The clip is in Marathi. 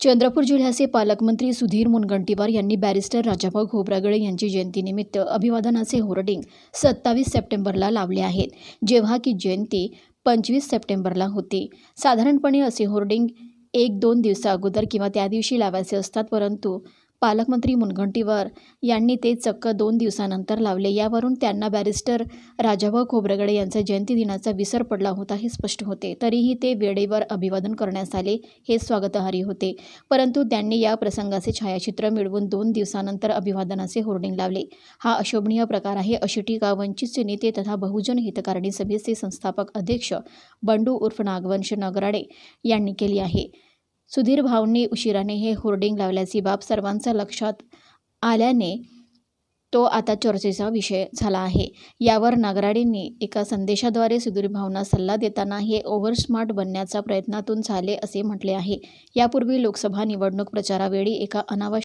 चंद्रपूर जिल्ह्याचे पालकमंत्री सुधीर मुनगंटीवार यांनी बॅरिस्टर राजाभाऊ खोब्रागळे यांची जयंतीनिमित्त अभिवादनाचे होर्डिंग सत्तावीस सप्टेंबरला लावले आहेत. जेव्हा की जयंती पंचवीस सप्टेंबरला होती. साधारणपणे असे होर्डिंग एक दोन दिवसा अगोदर किंवा त्या दिवशी लावायचे असतात परंतु पालकमंत्री मुनगंटीवार यांनी ते चक्क दोन दिवसानंतर लावले. यावरून त्यांना बॅरिस्टर राजाभाऊ खोब्रगडे यांचा जयंती दिनाचा विसर पडला होता हे स्पष्ट होते. तरीही ते वेळेवर अभिवादन करण्यास आले हे स्वागतार्ह होते. परंतु त्यांनी या प्रसंगाचे छायाचित्र मिळवून दोन दिवसानंतर अभिवादनाचे होर्डिंग लावले. हा अशोभनीय प्रकार आहे अशी टीका वंचितचे नेते तथा बहुजन हितकारणी सभेचे संस्थापक अध्यक्ष बंडू उर्फ नागवंश नगराडे यांनी केली आहे. सुधीर भाऊंनी उशिराने हे होर्डिंग लावल्याची बाब सर्वांच्या लक्षात आल्याने तो आता चर्चेचा विषय झाला आहे. यावर नागराडींनी एका संदेशाद्वारे सुधीर भावना सल्ला देताना हे ओव्हर स्मार्ट बनण्याच्या प्रयत्नातून झाले असे म्हटले आहे. यापूर्वी लोकसभा निवडणूक प्रचारावेळी एका अनावश्यक